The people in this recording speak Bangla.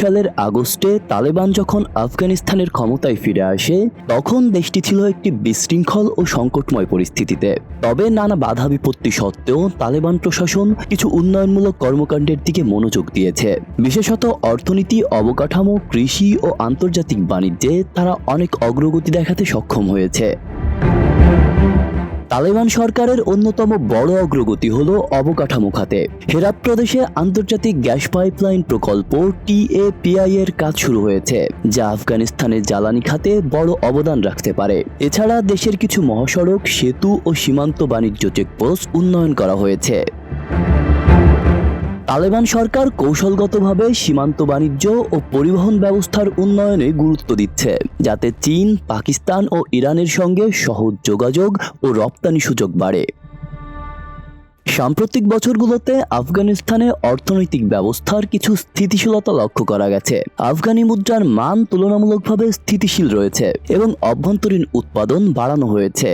সালের আগস্টে তালেবান যখন আফগানিস্তানের ক্ষমতায় ফিরে আসে, তখন দেশটি ছিল একটি বিশৃঙ্খল ও সংকটময় পরিস্থিতিতে। তবে নানা বাধা বিপত্তি সত্ত্বেও তালেবান প্রশাসন কিছু উন্নয়নমূলক কর্মকাণ্ডের দিকে মনোযোগ দিয়েছে। বিশেষত অর্থনীতি, অবকাঠামো, কৃষি ও আন্তর্জাতিক বাণিজ্যে তারা অনেক অগ্রগতি দেখাতে সক্ষম হয়েছে। তালেবান সরকারের অন্যতম বড় অগ্রগতি হল অবকাঠামো খাতে। হেরাত প্রদেশে আন্তর্জাতিক গ্যাস পাইপলাইন প্রকল্প টিএপিআই এর কাজ শুরু হয়েছে, যা আফগানিস্তানের জ্বালানি খাতে বড় অবদান রাখতে পারে। এছাড়া দেশের কিছু মহাসড়ক, সেতু ও সীমান্ত বাণিজ্য চেকপোস্ট উন্নয়ন করা হয়েছে। তালেবান সরকার কৌশলগতভাবে সীমান্ত বাণিজ্য ও পরিবহন ব্যবস্থার উন্নয়নে গুরুত্ব দিচ্ছে, যাতে চীন, পাকিস্তান ও ইরানের সঙ্গে সহজ যোগাযোগ ও রপ্তানি সুযোগ বাড়ে। সাম্প্রতিক বছরগুলোতে আফগানিস্তানে অর্থনৈতিক ব্যবস্থার কিছু স্থিতিশীলতা লক্ষ্য করা গেছে। আফগানি মুদ্রার মান তুলনামূলকভাবে স্থিতিশীল রয়েছে এবং অভ্যন্তরীণ উৎপাদন বাড়ানো হয়েছে।